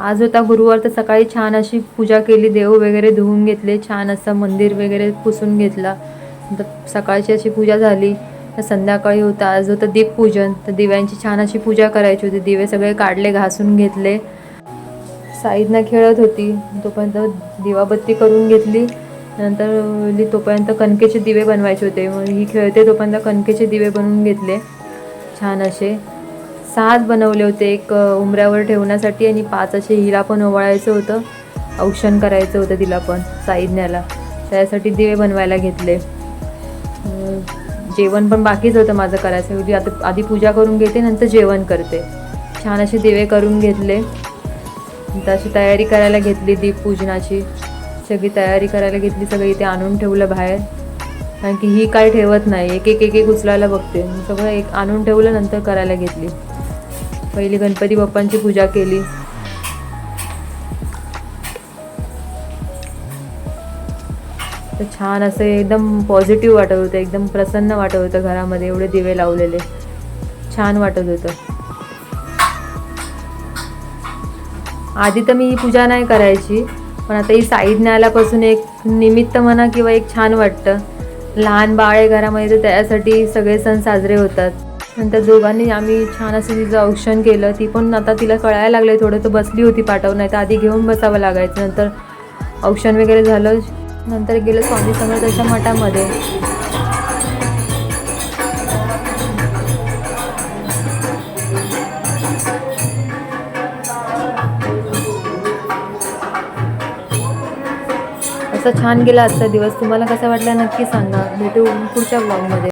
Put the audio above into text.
आज होता गुरुवार तर सकाळी छान अशी पूजा केली देव वगैरे धुवून घेतले छान असं मंदिर वगैरे पुसून घेतला. तर सकाळची अशी पूजा झाली तर संध्याकाळी होता आज होतं दीपपूजन. तर दिव्यांची छान अशी पूजा करायची होती दिवे सगळे काढले घासून घेतले. साईदनं खेळत होती तोपर्यंत दिवाबत्ती करून घेतली. नंतर तोपर्यंत कणकेचे दिवे बनवायचे होते मग ही खेळते तोपर्यंत कणकेचे दिवे बनवून घेतले. छान असे. सहाच बनवले होते. एक उमऱ्यावर उंबऱ्यावर ठेवण्यासाठी आणि पाच असे हिला पण ओवाळायचं होतं. औक्षण करायचं होतं तिला पण साईज्ञाला. त्यासाठी दिवे बनवायला घेतले. जेवण पण बाकीच होतं माझं करायचं. होती आता आधी पूजा करून घेते नंतर जेवण करते. छान असे दिवे करून घेतले. नंतर अशी तयारी करायला घेतली दीपपूजनाची सगळी तयारी करायला घेतली सगळं इथे आणून ठेवलं बाहेर. कारण की ही काय ठेवत नाही. एक एक एक एक उचलायला बघते. सगळं एक आणून ठेवलं नंतर करायला घेतली. पहिली गणपती बाप्पांची पूजा केली. तर छान असं एकदम पॉझिटिव्ह वाटत होतं एकदम प्रसन्न वाटत होतं घरामध्ये एवढे दिवे लावलेले. छान वाटत होतं. आधी तर मी ही पूजा नाही करायची पण आता ही साईड आल्यापासून एक निमित्त म्हणा किंवा एक छान वाटतं. लहान बाळ आहे घरामध्ये तर त्यासाठी सगळे सण साजरे होतात. नंतर दोघांनी आम्ही छान असं तिचं औक्षण केलं. ती पण आता तिला कळायला लागलं थोडं तर बसली होती पाठवून नाही तर आधी घेऊन बसावं लागायचं. नंतर औक्षण वगैरे झालं नंतर गेलं स्वामी समर्थाच्या मठामध्ये. असं छान गेला आजचा दिवस. तुम्हाला कसा वाटला नक्की सांगा. भेटू पुढच्या ब्लॉगमध्ये